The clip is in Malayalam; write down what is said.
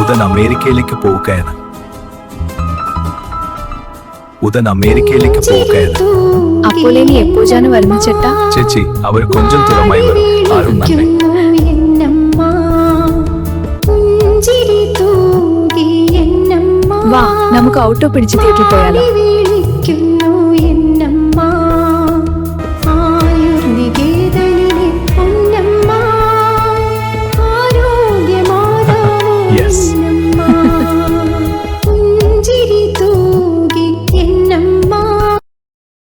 ഉദൻ അമേരിക്കയിലേക്ക് പോവുകയാണ്. ഉദൻ അമേരിക്കയിലേക്ക് പോവുകയാണ്. അപ്പോൾ ഇനി എപ്പോഴാണ് വരുന്ന ചേട്ടാ? ചേച്ചി അവർ കൊഞ്ചം തുറമായി വരും. വാ നമുക്ക് ഓട്ടോ പിടിച്ച് തിയേറ്ററിൽ പോയാലോ? Yes.